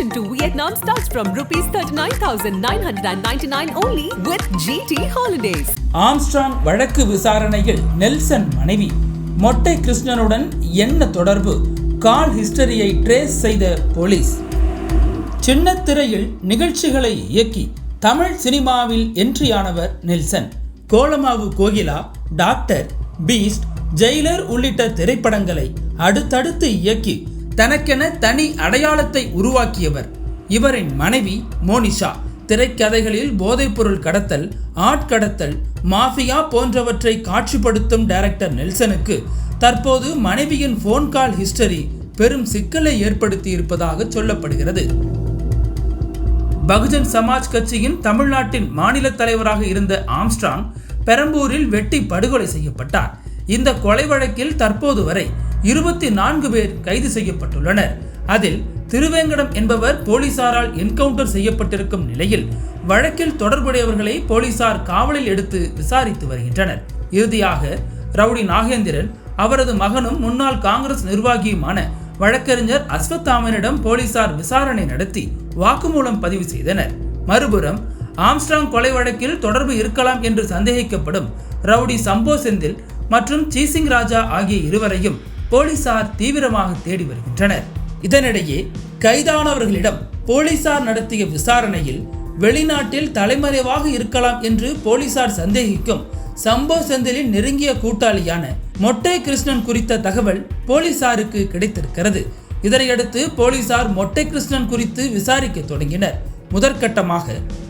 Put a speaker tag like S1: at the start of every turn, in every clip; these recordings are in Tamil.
S1: Vacation to Vietnam starts from rupees 39,999 only with GT Holidays.
S2: Armstrong வழக்கு விசாரணையில் நெல்சன் மனைவி மொட்டை கிருஷ்ணனுடன் என்ன தொடர்பு? கால் ஹிஸ்டரியை ட்ரேஸ் செய்த போலீஸ். சின்ன திரையில் நிகழ்ச்சிகளை இயக்கி தமிழ் சினிமாவில் என்ட்ரியானவர் Nelson. Kolamaavu Kokila Doctor Beast Jailer உள்ளிட்ட திரைப்படங்களை அடுத்தடுத்து இயக்கி தனக்கென தனி அடையாளத்தை உருவாக்கியவர். இவரின் மனைவி மோனிஷா. திரைக்கதைகளில் போதைப்பொருள் கடத்தல் ஆட்கடத்தல் மாஃபியா போன்றவற்றை காட்சிப்படுத்தும் டைரக்டர் நெல்சனுக்கு தற்போது மனைவியின் ஃபோன் கால் ஹிஸ்டரி பெரும் சிக்கலை ஏற்படுத்தி இருப்பதாக சொல்லப்படுகிறது. பகுஜன் சமாஜ் கட்சியின் தமிழ்நாட்டின் மாநில தலைவராக இருந்த ஆம்ஸ்ட்ராங் பெரம்பூரில் வெட்டி படுகொலை செய்யப்பட்டார். இந்த கொலை வழக்கில் தற்போது வரை இருபத்தி நான்கு பேர் கைது செய்யப்பட்டுள்ளனர். அதில் திருவேங்கடம் என்பவர் போலீசாரால் என்கவுண்டர் செய்யப்பட்டிருக்கும் நிலையில் வழக்கில் தொடர்புடையவர்களை போலீசார் காவலில் எடுத்து விசாரித்து வருகின்றனர். இறுதியாக ரவுடி நாகேந்திரன் அவரது மகனும் முன்னாள் காங்கிரஸ் நிர்வாகியுமான வழக்கறிஞர் அஸ்வத்தாமனிடம் போலீசார் விசாரணை நடத்தி வாக்குமூலம் பதிவு செய்தனர். மறுபுறம் ஆம்ஸ்ட்ராங் கொலை வழக்கில் தொடர்பு இருக்கலாம் என்று சந்தேகிக்கப்படும் ரவுடி சம்போ செந்தில் மற்றும் சீசிங் ராஜா ஆகிய இருவரையும் போலீசார் தீவிரமாக தேடி வருகின்றனர். இதனிடையே கைதானவர்களிடம் போலீசார் நடத்திய விசாரணையில் வெளிநாட்டில் தலைமறைவாக இருக்கலாம் என்று போலீசார் சந்தேகிக்கும் சம்போ செந்திலின் நெருங்கிய கூட்டாளியான மொட்டை கிருஷ்ணன் குறித்த தகவல் போலீசாருக்கு கிடைத்திருக்கிறது. இதனையடுத்து போலீசார் மொட்டை கிருஷ்ணன் குறித்து விசாரிக்க தொடங்கினர். முதற்கட்டமாக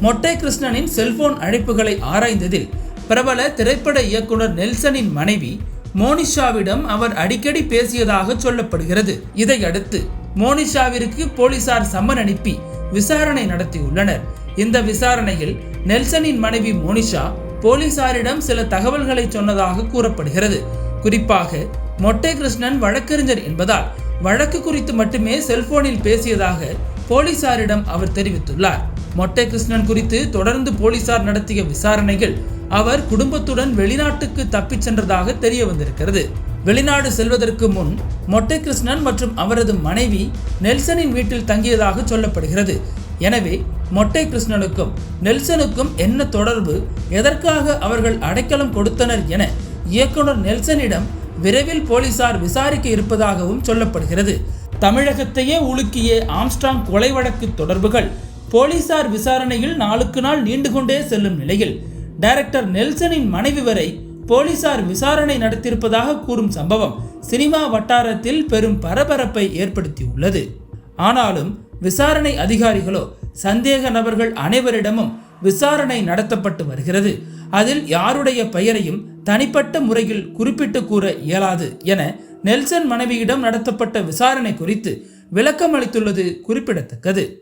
S2: மொட்டை கிருஷ்ணனின் செல்போன் அழைப்புகளை ஆராய்ந்ததில் பிரபல திரைப்பட இயக்குனர் நெல்சனின் மனைவி மோனிஷாவிடம் அவர் அடிக்கடி பேசியதாக சொல்லப்படுகிறது. இதையடுத்து மோனிஷாவிற்கு போலீசார் சம்மன் அனுப்பி விசாரணை நடத்தியுள்ளனர். இந்த விசாரணையில் நெல்சனின் மனைவி மோனிஷா போலீசாரிடம் சில தகவல்களை சொன்னதாக கூறப்படுகிறது. குறிப்பாக மொட்டை கிருஷ்ணன் வழக்கறிஞர் என்பதால் வழக்கு குறித்து மட்டுமே செல்போனில் பேசியதாக போலீசாரிடம் அவர் தெரிவித்துள்ளார். மொட்டை கிருஷ்ணன் குறித்து தொடர்ந்து போலீசார் நடத்திய விசாரணைகள் அவர் குடும்பத்துடன் வெளிநாட்டுக்கு தப்பிச் சென்றதாக தெரிய வந்திருக்கிறது. வெளிநாடு செல்வதற்கு முன் மொட்டை கிருஷ்ணன் மற்றும் அவரது மனைவி நெல்சனின் வீட்டில் தங்கியதாக சொல்லப்படுகிறது. எனவே மொட்டை கிருஷ்ணனுக்கும் நெல்சனுக்கும் என்ன தொடர்பு? எதற்காக அவர்கள் அடைக்கலம் கொடுத்தனர் என இயக்குனர் நெல்சனிடம் விரைவில் போலீசார் விசாரிக்க இருப்பதாகவும் சொல்லப்படுகிறது. தமிழகத்தையே உலுக்கிய ஆம்ஸ்ட்ராங் கொலை வழக்கு தொடர்புகள் போலீசார் விசாரணையில் நாளுக்கு நாள் நீண்டு கொண்டே செல்லும் நிலையில் டைரக்டர் நெல்சனின் மனைவி வரை போலீசார் விசாரணை நடத்தியிருப்பதாக கூறும் சம்பவம் சினிமா வட்டாரத்தில் பெரும் பரபரப்பை ஏற்படுத்தியுள்ளது. ஆனாலும் விசாரணை அதிகாரிகளோ சந்தேக நபர்கள் அனைவரிடமும் விசாரணை நடத்தப்பட்டு வருகிறது. அதில் யாருடைய பெயரையும் தனிப்பட்ட முறையில் குறிப்பிட்டு கூற இயலாது என நெல்சன் மனைவியிடம் நடத்தப்பட்ட விசாரணை குறித்து விளக்கம் அளித்துள்ளது குறிப்பிடத்தக்கது.